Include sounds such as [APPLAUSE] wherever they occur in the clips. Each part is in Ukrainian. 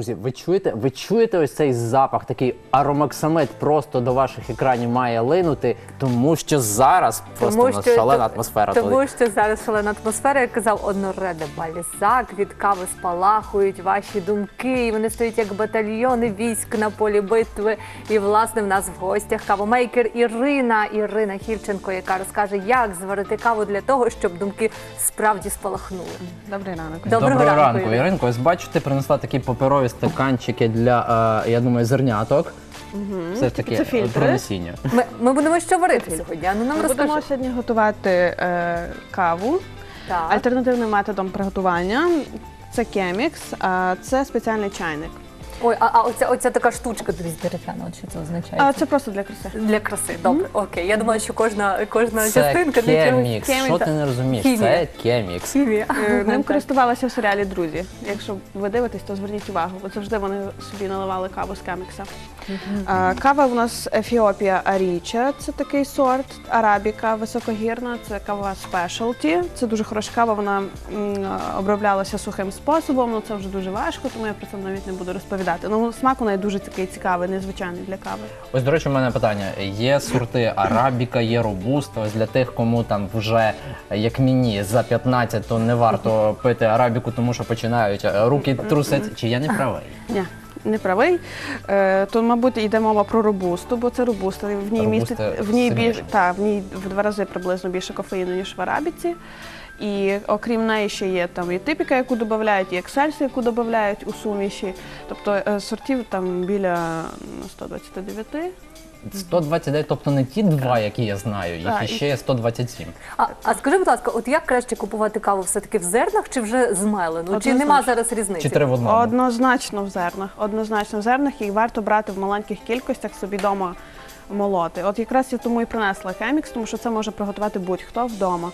друзі, ви чуєте? Ви чуєте ось цей запах, такий аромаксамет просто до ваших екранів має линути, тому що зараз просто у нас шалена атмосфера. Тому тут. що зараз шалена атмосфера, як казав однореде Балізак, від кави спалахують ваші думки, і вони стоять як батальйони військ на полі битви. І власне в нас в гостях кавомейкер Ірина Ірина Хільченко, яка розкаже, як зварити каву для того, щоб думки справді спалахнули. Добрий ранок. Доброго Доброго ранку, ранку, Іринко. Ось бачу, ти принесла такі паперові стаканчики для, е, я думаю, зерняток. Все ж таки Це фільтри. про насіння. Ми, ми будемо що варити сьогодні. А ну нам Ми розкажи. будемо сьогодні готувати е, каву Так. альтернативним методом приготування. Це кемікс, а це спеціальний чайник. Ой, а, а оця, оця така штучка дивись дерев'яна, от що це означає? А це просто для краси. Для краси, добре, окей. Я думала, що кожна, кожна Це частинка для чогось. кемікс. Кемікс. Що ти не розумієш? Хімія. Це кемікс. Хімія. Е, Ним користувалися в серіалі Друзі. Якщо ви дивитесь, то зверніть увагу, бо завжди вони собі наливали каву з кемікса. А, Кава у нас Ефіопія Аріча, це такий сорт. Арабіка високогірна, це кава спешалті. Це дуже хороша кава, вона м, оброблялася сухим способом, ну це вже дуже важко, тому я про це навіть не буду розповідати. Ну, смак у неї дуже такий цікавий, незвичайний для кави. Ось, до речі, у мене питання. Є сорти арабіка, є робуста. Ось для тих, кому там вже, як мені, за 15, то не варто [LAUGHS] пити арабіку, тому що починають е, руки трусити. Чи я не правий? Ні, не правий. Е, то, мабуть, йде мова про робусту, бо це робуста. В ній містить в ній більш та в ній в два рази приблизно більше кофеїну, ніж в арабіці. І окрім неї ще є там і типіка, яку додають, і ексельсу, яку додають у суміші. Тобто е, сортів там біля м, 129. 129, тобто не ті два, які я знаю, їх Так, і- іще є 127. А, а скажи, будь ласка, от як краще купувати каву все-таки в зернах чи вже змелену? Чи Однозначно. нема зараз різниці? Чи три в одному? Однозначно в зернах. Однозначно в зернах і варто брати в маленьких кількостях собі вдома молоти. От якраз я тому і принесла хемікс, тому що це може приготувати будь-хто вдома.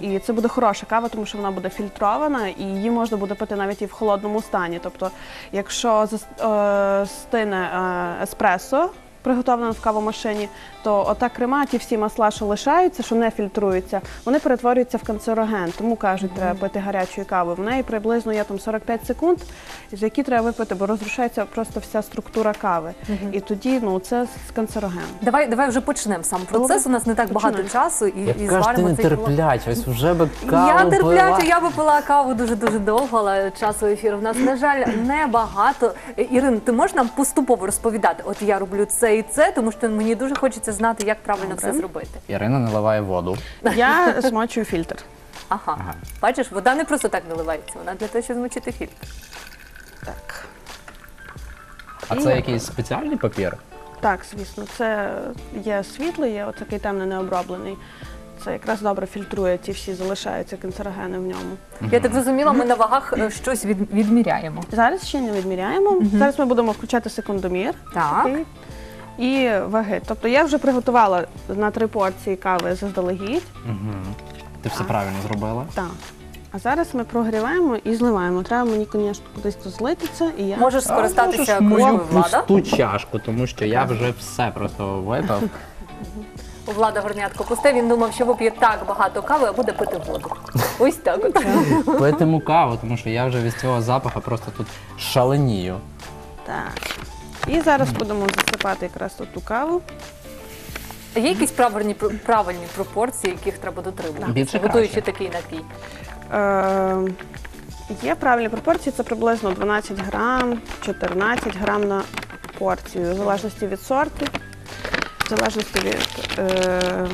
І це буде хороша кава, тому що вона буде фільтрована і її можна буде пити навіть і в холодному стані. Тобто, якщо зас- е, е, еспресо. Приготовлено в кавомашині, то ота крема, ті всі масла, що лишаються, що не фільтруються, вони перетворюються в канцероген. Тому кажуть, треба пити гарячої кави. В неї приблизно є там 45 секунд, за які треба випити, бо розрушається просто вся структура кави. І тоді ну це канцероген. Давай, давай вже почнемо сам процес. У нас не так багато часу і, і Яка ж ти зваримо цей каву. нетерпляча, ось вже би каву Я терплячу, пила. я би пила каву дуже дуже довго, але часу ефіру в нас, на жаль, небагато. Е, Ірин, ти можеш нам поступово розповідати? От я роблю це і це, тому що мені дуже хочеться знати, як правильно Добре. все зробити. Ірина наливає воду. Я смочую фільтр. Ага. Бачиш, вода не просто так наливається, вона для того, щоб змочити фільтр. Так. А І- це якийсь спеціальний папір? Так, звісно, це є світлий, є отакий темний необроблений. Це якраз добре фільтрує ті всі залишаються канцерогени в ньому. Я так зрозуміла, ми на вагах е, щось від, відміряємо. Зараз ще не відміряємо. Зараз ми будемо включати секундомір. Так. такий, І ваги. Тобто я вже приготувала на три порції кави заздалегідь. Угу. Ти все правильно зробила. Так. А зараз ми прогріваємо і зливаємо. Треба мені, звісно, кудись то злити це. І я Можеш скористатися мою влада. пусту чашку, тому що я вже все просто випив. У влада горнятко пусте. Він думав, що вип'є так багато кави, а буде пити воду. Ось так. От. Питиму каву, тому що я вже від цього запаху просто тут шаленію. так. І зараз будемо засипати якраз тут ту каву. Є якісь правильні правильні пропорції, яких треба дотримуватися, Більше готуючи краще. такий напій. Е, є правильні пропорції, це приблизно 12 грам, 14 грам на порцію, в залежності від сорту, в залежності від е,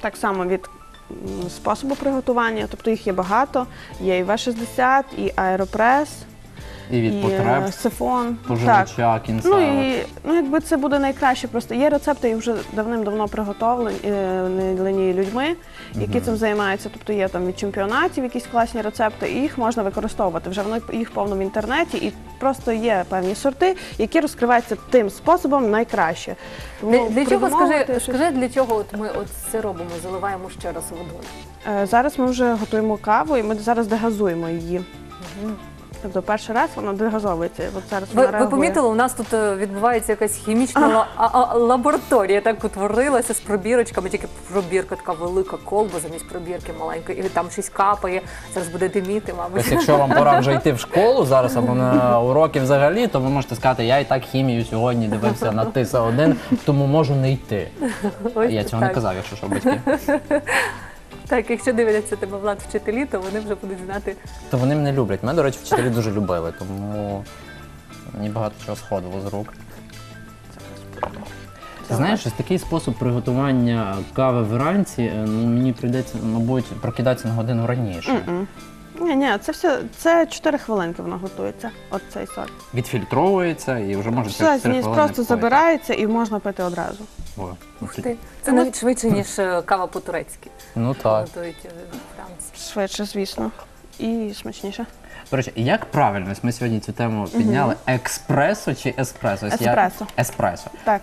так само від м, способу приготування. Тобто їх є багато. Є і В60, і аеропрес, І від і потреб, е, сифон. Так. споживача. Ну і ну, якби це буде найкраще. Просто є рецепти, які вже давним-давно приготовлені е, людьми, які цим займаються. Тобто є там від чемпіонатів якісь класні рецепти, і їх можна використовувати. Вже воно їх повно в інтернеті, і просто є певні сорти, які розкриваються тим способом найкраще. Тому Для, для чого придумовувати скажи, щось- скажи, для чого от ми от це робимо? Заливаємо ще раз водою. Е, Зараз ми вже готуємо каву, і ми зараз дегазуємо її. Тобто перший раз воно дегазовується. От зараз Ви, вона ви реагує. помітили, у нас тут е, відбувається якась хімічна ла- а- а- лабораторія, так утворилася з пробірочками, тільки пробірка така велика колба замість пробірки маленької, і там щось капає, зараз буде диміти, мабуть. Ось якщо вам пора вже йти в [LAUGHS] школу зараз або на уроки взагалі, то ви можете сказати, я і так хімію сьогодні дивився на тиса 1 тому можу не йти. Ось Я цього не так. казав, якщо що батьки. [LAUGHS] Так, якщо дивляться тебе влад вчителі, то вони вже будуть знати. То вони мене люблять. Мене, до речі, вчителі дуже любили, тому мені багато чого сходило з рук. Ти знаєш, ось такий спосіб приготування кави вранці, е, ну, мені прийдеться, мабуть, прокидатися на годину раніше. Мгм. Ні, ні, це все це 4 хвилинки воно готується. От цей сорт. Відфільтровується і вже Все, через 3 зніс хвилини просто пити. забирається і можна пити одразу. О, ну, ти- Ти- Це навіть швидше, ніж е, кава по-турецьки. Ну так. Готують е, Франції. Швидше, звісно. І смачніше. До речі, як правильно, ось ми сьогодні цю тему підняли, експресо чи еспресо? Ось я- Еспресо. Еспресо. Так.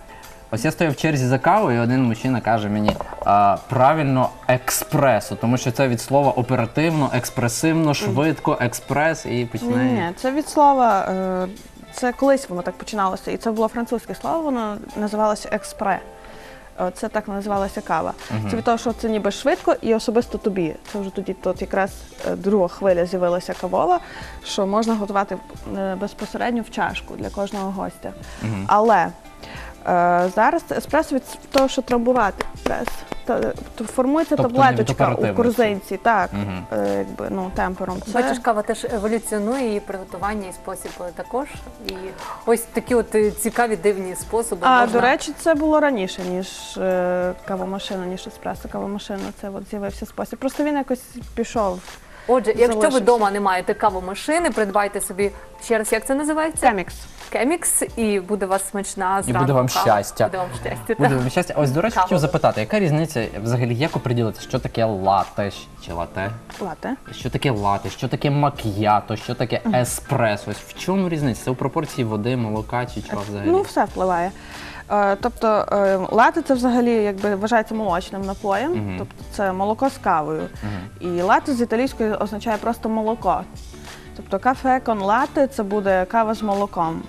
Ось я стою в черзі за кавою, і один мужчина каже мені а, правильно експресо, тому що це від слова оперативно, експресивно, швидко, експрес і починає. ні, це від слова. е, Це колись воно так починалося, і це було французьке слово, воно називалося експре. Е, Це так називалася кава. Це від того, що це ніби швидко і особисто тобі. Це вже тоді тут якраз е, друга хвиля з'явилася кавова, що можна готувати е, безпосередньо в чашку для кожного гостя. Але е, зараз еспресо від того, що трамбувати прес. Та, то формується Тобто не таблеточка у корзинці, так, Мгм. е, якби, ну, темпером. Це... Бачиш, кава теж еволюціонує її приготування і спосіб е, також. І ось такі от е, цікаві дивні способи. А, можна... до речі, це було раніше, ніж е, кавомашина, ніж еспресо кавомашина. Це от з'явився спосіб. Просто він якось пішов. Отже, якщо ви вдома не маєте кавомашини, придбайте собі ще раз, як це називається? Кемікс. Кемікс, і буде у вас смачна І буде вам кава. щастя. Буде вам щастя. Буде так. вам щастя. Ось, до речі, Кава. хотів запитати, яка різниця взагалі, як оприділити, що таке лате чи лате? Лате. Що таке лате, що таке мак'ято, що таке еспресо? Ось в чому різниця? Це у пропорції води, молока чи чого взагалі? Ну, все впливає. Е, тобто е, лате це взагалі якби вважається молочним напоєм, тобто це молоко з кавою. І лате з італійської означає просто молоко. Тобто кафе конлати це буде кава з молоком.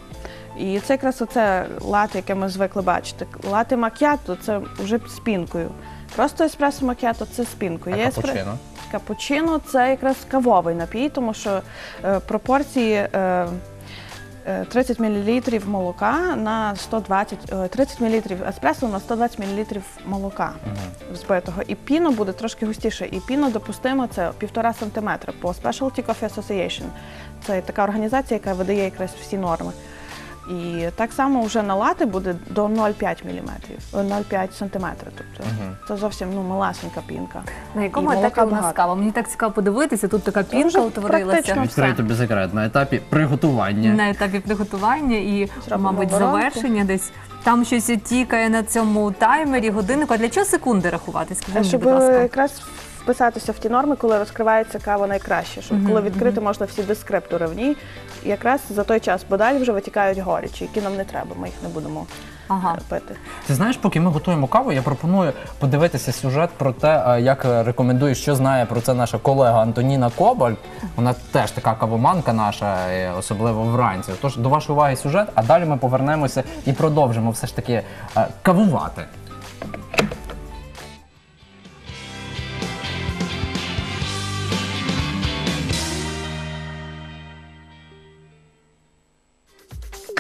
І це якраз оце лати, яке ми звикли бачити. Лати макіато це вже з пінкою. Просто еспресо макіато це з пінкою. А Є еспре- капучино? Капучино це якраз кавовий напій, тому що е, пропорції е, 30 мл молока на 120, е, 30 мл еспресо на 120 мл молока збитого. І піно буде трошки густіше. І піно допустимо це 1,5 см по Specialty Coffee Association. Це така організація, яка видає якраз всі норми. І так само вже на лати буде до 0,5 мм, 0,5 см. Тобто це зовсім ну, малесенька пінка. На якому І етапі молока нас багато. кава? Мені так цікаво подивитися. Тут така вже пінка утворилася. Відкрию все. тобі секрет на етапі приготування. на етапі приготування і, Зробимо мабуть, воронку. завершення десь. Там щось тікає на цьому таймері, годиннику. А для чого секунди рахувати? Скажи мені, Щоб будь ласка. якраз вписатися в ті норми, коли розкривається кава найкраще, щоб коли відкрити можна всі дескриптори в ній, якраз за той час, бо далі вже витікають горічі, які нам не треба, ми їх не будемо Ага. е, пити. Ти знаєш, поки ми готуємо каву, я пропоную подивитися сюжет про те, як е, рекомендує, що знає про це наша колега Антоніна Кобаль. Вона теж така кавоманка наша, е, особливо вранці. Тож до вашої уваги сюжет, а далі ми повернемося і продовжимо все ж таки кавувати.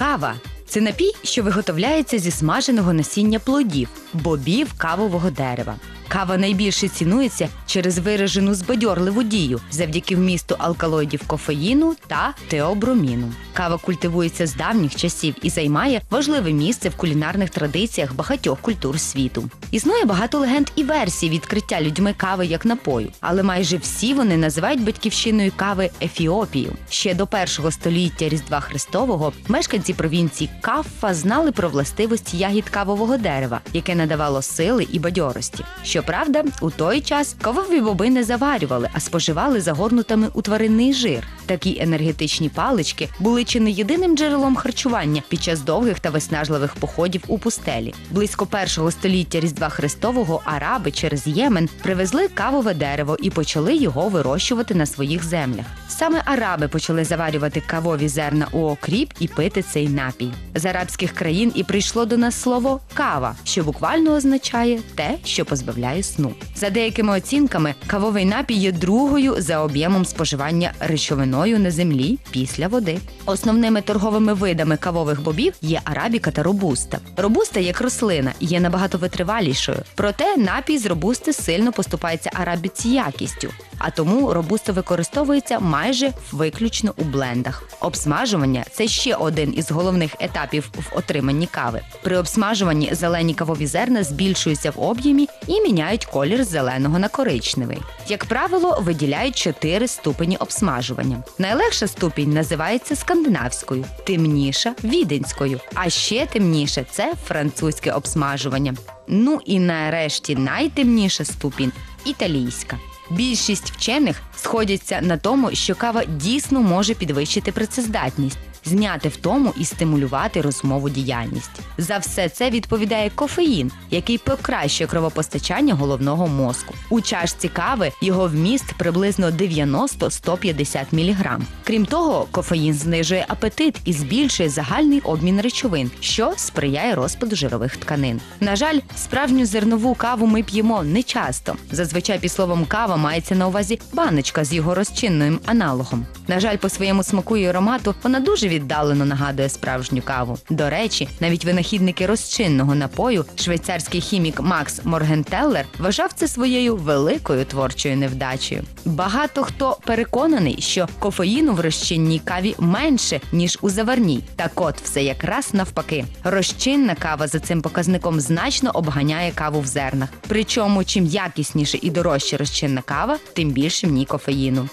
Кава це напій, що виготовляється зі смаженого насіння плодів, бобів кавового дерева. Кава найбільше цінується через виражену збадьорливу дію завдяки вмісту алкалоїдів кофеїну та теоброміну. Кава культивується з давніх часів і займає важливе місце в кулінарних традиціях багатьох культур світу. Існує багато легенд і версій відкриття людьми кави як напою, але майже всі вони називають батьківщиною кави Ефіопію. Ще до першого століття Різдва Христового мешканці провінції Каффа знали про властивості ягід кавового дерева, яке надавало сили і бадьорості. Щоправда, у той час кавові боби не заварювали, а споживали загорнутими у тваринний жир. Такі енергетичні палички були чи не єдиним джерелом харчування під час довгих та виснажливих походів у пустелі. Близько першого століття Різдва Христового араби через Ємен привезли кавове дерево і почали його вирощувати на своїх землях. Саме араби почали заварювати кавові зерна у окріп і пити цей напій. З арабських країн і прийшло до нас слово кава, що буквально означає те, що позбавляє сну. За деякими оцінками, кавовий напій є другою за об'ємом споживання речовиною на землі після води. Основними торговими видами кавових бобів є арабіка та робуста. Робуста як рослина є набагато витривалішою, проте напій з робусти сильно поступається арабіці якістю. А тому робуста використовується майже виключно у блендах. Обсмажування це ще один із головних етапів в отриманні кави. При обсмажуванні зелені кавові зерна збільшуються в об'ємі і міняють колір з зеленого на коричневий. Як правило, виділяють чотири ступені обсмажування. Найлегша ступінь називається скандинавською, темніша віденською, а ще темніше це французьке обсмажування. Ну і нарешті найтемніша ступінь італійська. Більшість вчених сходяться на тому, що кава дійсно може підвищити працездатність, зняти втому і стимулювати розмову діяльність. За все це відповідає кофеїн, який покращує кровопостачання головного мозку. У чашці кави його вміст приблизно 90-150 мг. Крім того, кофеїн знижує апетит і збільшує загальний обмін речовин, що сприяє розпаду жирових тканин. На жаль, справжню зернову каву ми п'ємо не часто. Зазвичай під словом кава мається на увазі баночка з його розчинним аналогом. На жаль, по своєму смаку і аромату вона дуже віддалено нагадує справжню каву. До речі, навіть винахідники розчинного напою, швейцарський хімік Макс Моргентеллер вважав це своєю великою творчою невдачею. Багато хто переконаний, що кофеїну в розчинній каві менше ніж у заварній. Так от все якраз навпаки. Розчинна кава за цим показником значно обганяє каву в зернах. Причому, чим якісніше і дорожче розчинна кава, тим більше в ній кофеїну.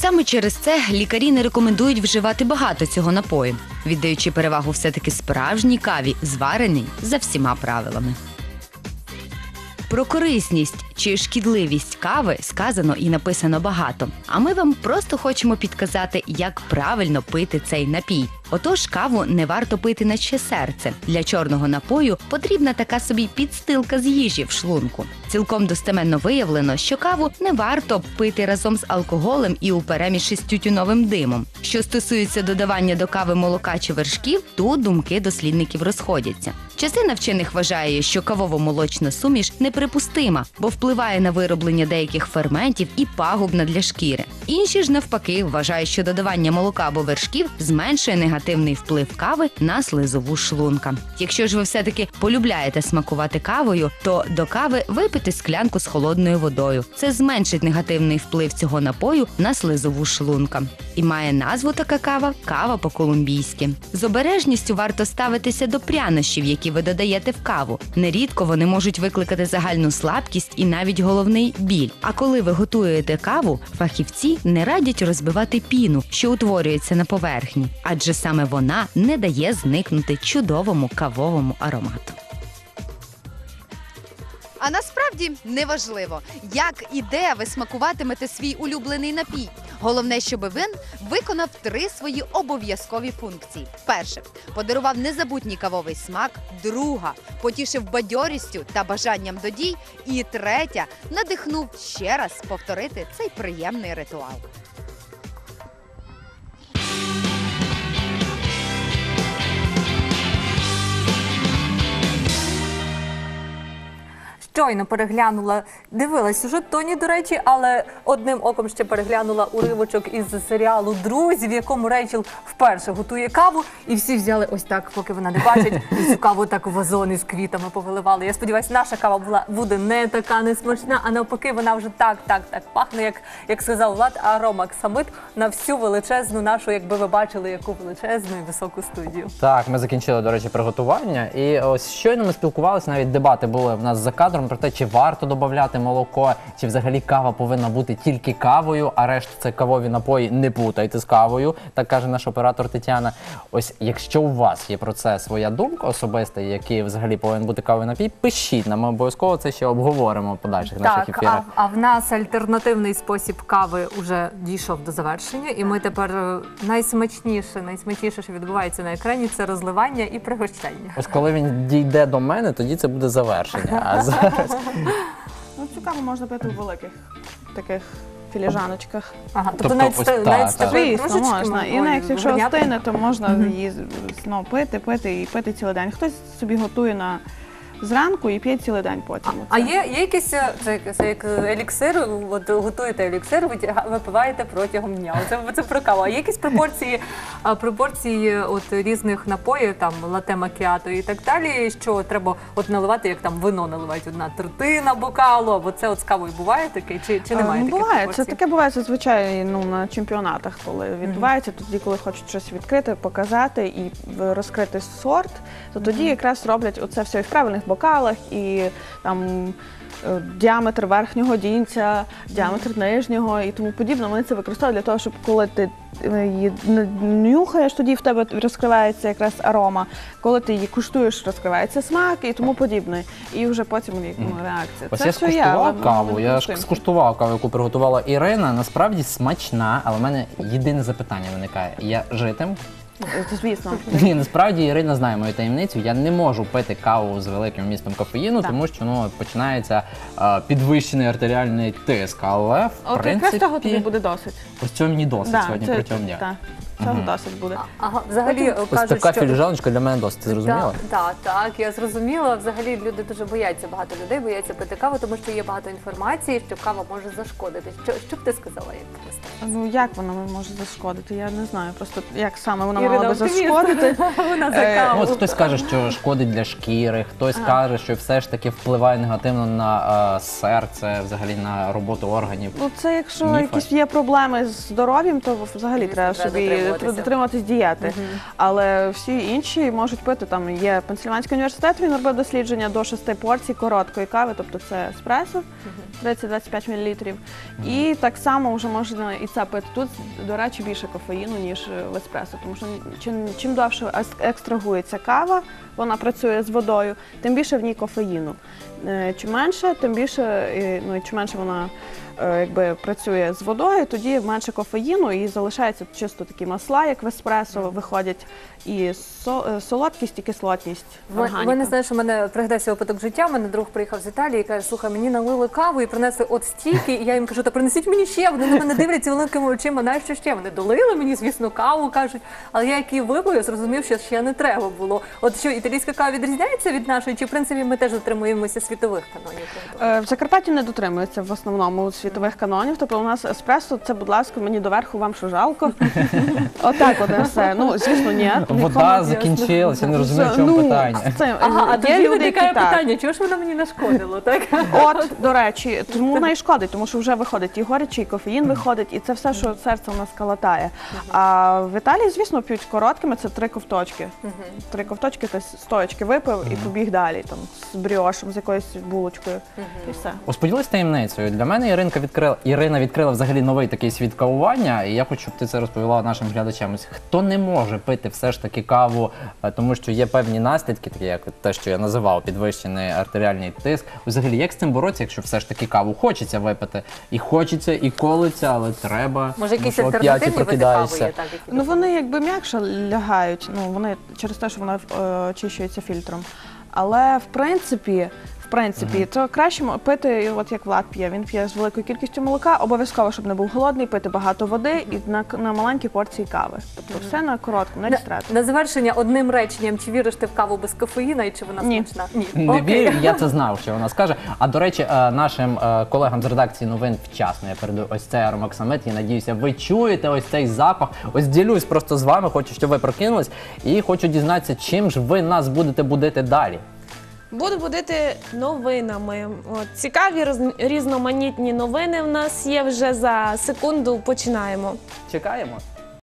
Саме через це лікарі не рекомендують вживати багато цього напою, віддаючи перевагу все-таки справжній каві, звареній за всіма правилами. Про корисність чи шкідливість кави сказано і написано багато. А ми вам просто хочемо підказати, як правильно пити цей напій. Отож, каву не варто пити наче серце. Для чорного напою потрібна така собі підстилка з їжі в шлунку. Цілком достеменно виявлено, що каву не варто пити разом з алкоголем і у переміші з тютюновим димом. Що стосується додавання до кави молока чи вершків, тут думки дослідників розходяться. Частина вчених вважає, що кавово-молочна суміш неприпустима, бо впливає на вироблення деяких ферментів і пагубна для шкіри. Інші ж навпаки вважають, що додавання молока або вершків зменшує негативний вплив кави на слизову шлунка. Якщо ж ви все-таки полюбляєте смакувати кавою, то до кави випити склянку з холодною водою. Це зменшить негативний вплив цього напою на слизову шлунка. І має назву така кава кава по-колумбійськи. З обережністю варто ставитися до прянощів, які ви додаєте в каву. Нерідко вони можуть викликати загальну слабкість і навіть головний біль. А коли ви готуєте каву, фахівці не радять розбивати піну, що утворюється на поверхні, адже саме вона не дає зникнути чудовому кавовому аромату. А насправді неважливо, як і де ви смакуватимете свій улюблений напій. Головне, щоб він виконав три свої обов'язкові функції: перше. Подарував незабутній кавовий смак, друга. Потішив бадьорістю та бажанням до дій, і третя. Надихнув ще раз повторити цей приємний ритуал. Щойно переглянула, дивилась сюжет Тоні, до речі, але одним оком ще переглянула уривочок із серіалу Друзі, в якому Рейчел вперше готує каву, і всі взяли ось так, поки вона не бачить, цю каву так вазони з квітами повиливали. Я сподіваюся, наша кава була буде не така несмачна, а навпаки, вона вже так, так, так пахне, як, як сказав Влад, аромак самит на всю величезну нашу, якби ви бачили, яку величезну і високу студію. Так, ми закінчили, до речі, приготування. І ось щойно ми спілкувалися, навіть дебати були в нас за кадром поговоримо про те, чи варто додати молоко, чи взагалі кава повинна бути тільки кавою, а решта це кавові напої не плутайте з кавою, так каже наш оператор Тетяна. Ось якщо у вас є про це своя думка особиста, який взагалі повинен бути кавовий напій, пишіть нам ми обов'язково це ще обговоримо в подальших наших Так, ефірах. а, а в нас альтернативний спосіб кави вже дійшов до завершення, і ми тепер е, найсмачніше, найсмачніше, що відбувається на екрані, це розливання і пригощання. Ось коли він дійде до мене, тоді це буде завершення. А зараз Ну, цю каву можна пити в великих таких філіжаночках. Ага, тобто, Тобто навіть, ось ста- так, навіть з так. такої Звісно, кружечки можна. І навіть якщо горняти. остине, то можна її ну, пити, пити і пити цілий день. Хтось собі готує на зранку і п'є цілий день потім. А є, є якісь е, це, це як еліксир, от готуєте еліксир, випиваєте протягом дня. Це, це про каву. А є якісь пропорції, а, пропорції от різних напоїв, там лате макіато і так далі, що треба от наливати, як там вино наливають одна третина бокалу, або це от з кавою буває таке, чи, чи немає Е, таких буває, пропорцій? це таке буває зазвичай ну, на чемпіонатах, коли відбувається, тоді, коли хочуть щось відкрити, показати і розкрити сорт, то тоді якраз роблять оце все і в правильних бокалах, і там е, діаметр верхнього дінця, діаметр нижнього і тому подібне. Вони це використовують для того, щоб коли ти е, її нюхаєш, тоді в тебе розкривається якраз арома. Коли ти її куштуєш, розкривається смак і тому подібне. І вже потім реакція. Ось Це я все скуштував ми каву. Я ж скуштував каву, яку приготувала Ірина. Насправді смачна, але в мене єдине запитання виникає: я житим? Звісно. Ні, насправді Ірина знає мою таємницю. Я не можу пити каву з великим містом кофеїну, Так. тому що ну починається е, підвищений артеріальний тиск. Але в От якраз принципі, того тобі буде досить. ось цього мені досить Да, сьогодні це- протягом дня. Так, цього досить буде. Ага, взагалі Ось кажуть, така що... філіжаночка для мене досить. Ти зрозуміла? Так, так, так, я зрозуміла. Взагалі люди дуже бояться, багато людей бояться пити каву, тому що є багато інформації, що кава може зашкодити. Що, що б ти сказала, як просто? Ну як вона може зашкодити? Я не знаю. Просто як саме вона Ірина мала би оптиміст. зашкодити. [LAUGHS] Вона за Е, каву. Ну, от хтось каже, що шкодить для шкіри, хтось каже, що все ж таки впливає негативно на е, серце, взагалі на роботу органів. Ну це якщо Міфи. якісь є проблеми з здоров'ям, то взагалі Звісно, треба треба собі дотримуватися. дотримуватись дієти. Але всі інші можуть пити. Там є Пенсильванський університет, він робив дослідження до 6 порцій короткої кави, тобто це еспресо 30-25 мл. І так само вже можна і це пити. Тут, до речі, більше кофеїну, ніж е, в еспресо, тому що чим, чим довше екстрагується кава, вона працює з водою, тим більше в ній кофеїну. Е, Чим менше, тим більше, ну чим менше вона е, якби працює з водою, тоді менше кофеїну і залишаються чисто такі масла, як в еспресо, виходять і со- е, солодкість, і кислотність. Органіка. ви не знаєш, у мене пригадався випадок життя. У мене друг приїхав з Італії і каже, слухай, мені налили каву і принесли от стільки. І я їм кажу, та принесіть мені ще. Вони на мене дивляться великими очима, нащо ще? Вони долили мені, звісно, каву кажуть. Але я як її випив, зрозумів, що ще не треба було. От що італійська кава відрізняється від нашої, чи в принципі ми теж дотримуємося світових канонів? Е, В Закарпатті не дотримуються в основному світових канонів. Тобто у нас еспресо, це, будь ласка, мені доверху, вам що жалко. [LAUGHS] Отак от і все. Ну, звісно, ні. Вода закінчилася, не розумію, в чому Ну, питання. Це, Ага, а є тоді люди, виникає так. питання, чого ж воно мені нашкодило, так? [LAUGHS] От, до речі, тому вона і шкодить, тому що вже виходить і горячий, і кофеїн виходить, і це все, що серце у нас калатає. А в Італії, звісно, п'ють короткими, це три ковточки. Три ковточки, ти стоечки випив і побіг далі, там, з бріошем, з якоюсь булочкою. І все. Ось поділись таємницею. Для мене Іринка відкрила Ірина відкрила взагалі новий такий світ кавування, і я хочу, щоб ти це розповіла нашим глядачам. Ось хто не може пити все ж таки каву, е, тому що є певні наслідки, такі як те, що я називав, підвищений артеріальний тиск. Взагалі, як з цим боротися, якщо все ж таки каву хочеться випити? І хочеться, і колиться, але треба. Може, якісь що о п'ятій альтернативні види кави прокидаєшся. так? які Ну вони якби м'якше лягають, ну вони через те, що вона е, очищується фільтром. Але в принципі, в принципі, то краще м- пити, от як Влад п'є. Він п'є з великою кількістю молока, обов'язково, щоб не був голодний, пити багато води і на, к- на маленькі порції кави. Тобто все на коротку, на На, на завершення одним реченням, чи віриш ти в каву без кофеїна і чи вона Ні. смачна? Ні. Не вірю, я це [LAUGHS] знав, що вона скаже. А до речі, е, нашим е, колегам з редакції новин вчасно я передаю ось цей аромаксамит. Я надіюся, ви чуєте ось цей запах. Ось ділюсь просто з вами. Хочу, щоб ви прокинулись, і хочу дізнатися, чим ж ви нас будете будити далі. Буду будити новинами. От, цікаві роз- різноманітні новини в нас є вже за секунду. Починаємо. Чекаємо.